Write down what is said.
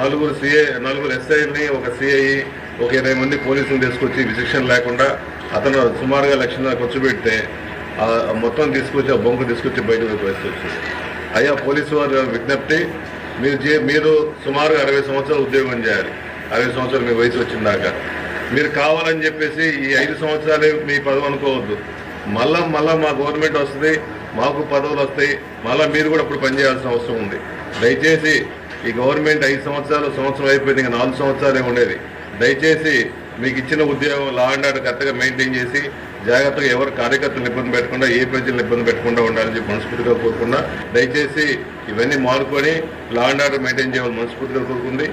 నలుగురు సిఐ నలుగురు ఎస్ఐని ఒక సిఐ ఒక ఇరవై మంది పోలీసులు తీసుకొచ్చి విశిక్షణ లేకుండా అతను సుమారుగా లక్షన్నర ఖర్చు పెడితే మొత్తం తీసుకొచ్చి ఆ బొంకు తీసుకొచ్చి బయటకు వేసి అయ్యా పోలీసు వారి విజ్ఞప్తి మీరు మీరు సుమారుగా అరవై సంవత్సరాలు ఉద్యోగం చేయాలి. అరవై సంవత్సరాలు మీ వయసు వచ్చిందాక మీరు కావాలని చెప్పేసి ఈ ఐదు సంవత్సరాలే మీ పదవి అనుకోవద్దు. మళ్ళా మళ్ళా మా గవర్నమెంట్ వస్తుంది మాకు పదవులు వస్తాయి మళ్ళా మీరు కూడా ఇప్పుడు పనిచేయాల్సిన అవసరం ఉంది. దయచేసి ఈ గవర్నమెంట్ ఐదు సంవత్సరాలు సంవత్సరం అయిపోయింది ఇంకా నాలుగు సంవత్సరాలే ఉండేది. దయచేసి మీకు ఇచ్చిన ఉద్యోగం లా అండ్ ఆర్డర్ కరెక్ట్గా మెయింటైన్ చేసి జాగ్రత్తగా ఎవరు కార్యకర్తలు ఇబ్బంది పెట్టకుండా ఏ ప్రజలను ఇబ్బంది పెట్టకుండా ఉండాలని చెప్పి మనస్ఫూర్తిగా కోరుకున్నా దయచేసి ఇవన్నీ మానుకొని లా అండ్ ఆర్డర్ మెయింటైన్ చేయాలని మనస్ఫూర్తిగా కోరుకుంది.